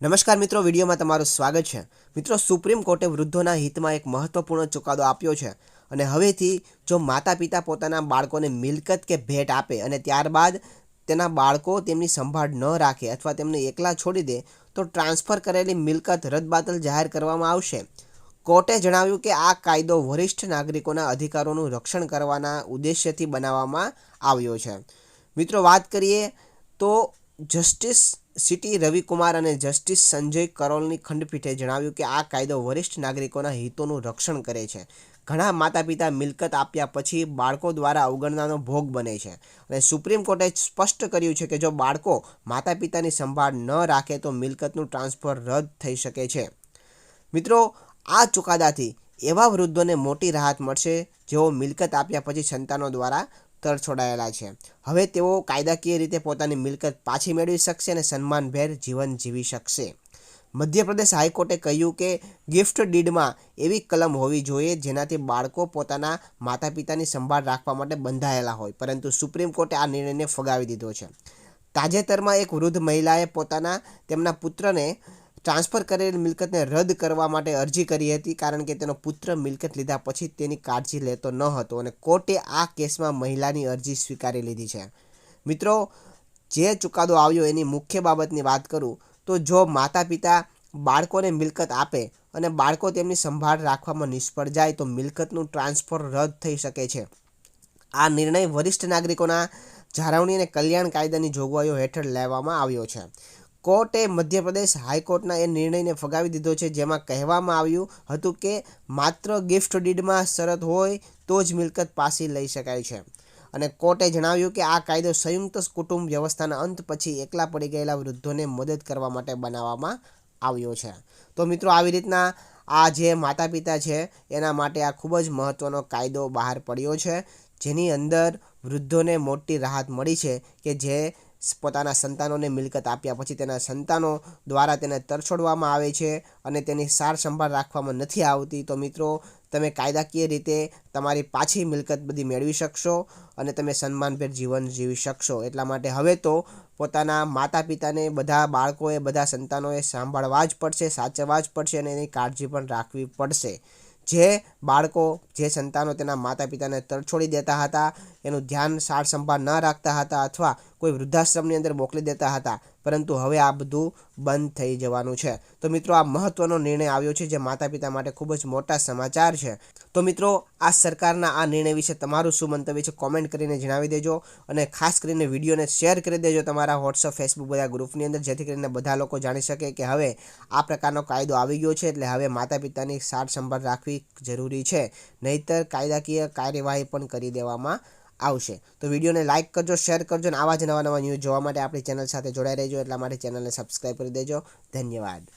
નમસ્કાર મિત્રો, વિડીયોમાં તમારું સ્વાગત છે. મિત્રો, સુપ્રીમ કોર્ટે વૃદ્ધોના હિતમાં એક મહત્વપૂર્ણ ચુકાદો આપ્યો છે અને હવેથી જો માતા પિતા પોતાના બાળકોને મિલકત કે ભેટ આપે અને ત્યારબાદ તેના બાળકો તેમની સંભાળ ન રાખે અથવા તેમને એકલા છોડી દે, તો ટ્રાન્સફર કરેલી મિલકત રદબાતલ જાહેર કરવામાં આવશે. કોર્ટે જણાવ્યું કે આ કાયદો વરિષ્ઠ નાગરિકોના અધિકારોનું રક્ષણ કરવાના ઉદ્દેશ્યથી બનાવવામાં આવ્યો છે. મિત્રો, વાત કરીએ તો જસ્ટિસ સિટી રવિકુમાર અને જસ્ટિસ સંજય કરોલની ખંડપીઠે જણાવ્યું કે આ કાયદો વરિષ્ઠ નાગરિકોના હિતોનું રક્ષણ કરે છે. ઘણા માતા પિતા મિલકત આપ્યા પછી બાળકો દ્વારા અવગણનાનો ભોગ બને છે. અને સુપ્રીમ કોર્ટે સ્પષ્ટ કર્યું છે કે જો બાળકો માતા પિતાની સંભાળ ન રાખે તો મિલકતનું ટ્રાન્સફર રદ થઈ શકે છે. મિત્રો, આ ચુકાદાથી એવા વૃદ્ધોને મોટી રાહત મળશે જેઓ મિલકત આપ્યા પછી સંતાનો દ્વારા તરછોડાયેલા છે. હવે તેઓ કાયદાકીય રીતે પોતાની મિલકત પાછી મેળવી શકશે અને સન્માનભેર જીવન જીવી શકશે. મધ્યપ્રદેશ હાઈકોર્ટે કહ્યું કે ગિફ્ટ ડીડમાં એવી કલમ હોવી જોઈએ જેનાથી બાળકો પોતાના માતા પિતાની સંભાળ રાખવા માટે બંધાયેલા હોય, પરંતુ સુપ્રીમ કોર્ટે આ નિર્ણયને ફગાવી દીધો છે. તાજેતરમાં એક વૃદ્ધ મહિલાએ પોતાના તેમના પુત્રને ટ્રાન્સફર કરેલી મિલકતને રદ કરવા માટે અરજી કરી હતી કારણ કે તેનો પુત્ર મિલકત લીધા પછી તેની કાળજી લેતો ન હતો અને કોર્ટે આ કેસમાં મહિલાની અરજી સ્વીકારી લીધી છે. મિત્રો, જે ચુકાદો આવ્યો એની મુખ્ય બાબતની વાત કરું તો જો માતા પિતા બાળકોને મિલકત આપે અને બાળકો તેમની સંભાળ રાખવામાં નિષ્ફળ જાય તો મિલકતનું ટ્રાન્સફર રદ થઈ શકે છે. આ નિર્ણય વરિષ્ઠ નાગરિકોના જાળવણી અને કલ્યાણ કાયદાની જોગવાઈઓ હેઠળ લેવામાં આવ્યો છે. કોર્ટે મધ્યપ્રદેશ હાઈકોર્ટના એ નિર્ણયને ફગાવી દીધો છે, જેમાં કહેવામાં આવ્યું હતું કે માત્ર ગિફ્ટ ડીડમાં શરત હોય તો જ મિલકત પાછી લઈ શકાય છે. અને કોર્ટે જણાવ્યું કે આ કાયદો સંયુક્ત કુટુંબ વ્યવસ્થાના અંત પછી એકલા પડી ગયેલા વૃદ્ધોને મદદ કરવા માટે બનાવવામાં આવ્યો છે. તો મિત્રો, આવી રીતના આ જે માતા પિતા છે, એના માટે આ ખૂબ જ મહત્ત્વનો કાયદો બહાર પડ્યો છે, જેની અંદર વૃદ્ધોને મોટી રાહત મળી છે કે જે પોતાના સંતાનોને મિલકત આપ્યા પછી તેના સંતાનો દ્વારા તેને તરછોડવામાં આવે છે અને તેની સાર સંભાળ રાખવામાં નથી આવતી. તો મિત્રો, તમે કાયદાકીય રીતે તમારી પાછી મિલકત બધી મેળવી શકશો અને તમે સન્માનભેર જીવન જીવી શકશો. એટલા માટે હવે તો પોતાના માતા પિતાને બધા બાળકોએ, બધા સંતાનોએ સાંભળવા જ પડશે, સાચવવા જ પડશે અને એની કાળજી પણ રાખવી પડશે. જે બાળકો, જે સંતાનો તેના માતા પિતાને તરછોડી દેતા હતા, એનું ધ્યાન સાર સંભાળ ન રાખતા હતા અથવા કોઈ વૃદ્ધાશ્રમની અંદર મોકલી દેતા હતા. પરંતુ હવે આ બધું બંધ થઈ જવાનું છે. તો મિત્રો, આ મહત્વનો નિર્ણય આવ્યો છે જે માતા પિતા માટે ખૂબ જ મોટા સમાચાર છે. તો મિત્રો, આ સરકારના આ નિર્ણય વિશે તમારું શું મંતવ્ય છે કોમેન્ટ કરીને જણાવી દેજો અને ખાસ કરીને વિડીયોને શેર કરી દેજો તમારા વોટ્સઅપ ફેસબુક બધા ગ્રુપની અંદર, જેથી કરીને બધા લોકો જાણી શકે કે હવે આ પ્રકારનો કાયદો આવી ગયો છે એટલે હવે માતા પિતાની સાર સંભાળ રાખવી જરૂરી છે. નહીતર કાયદાકીય કાર્યવાહી પણ કરી દેવામાં આવશે. તો વિડીયોને લાઇક કરજો શેર કરજો અને આવા જ નવા નવા ન્યૂઝ જોવા માટે આપણી ચેનલ સાથે જોડાઈ રહેજો. એટલા માટે ચેનલને સબસ્ક્રાઈબ કરી દેજો. ધન્યવાદ.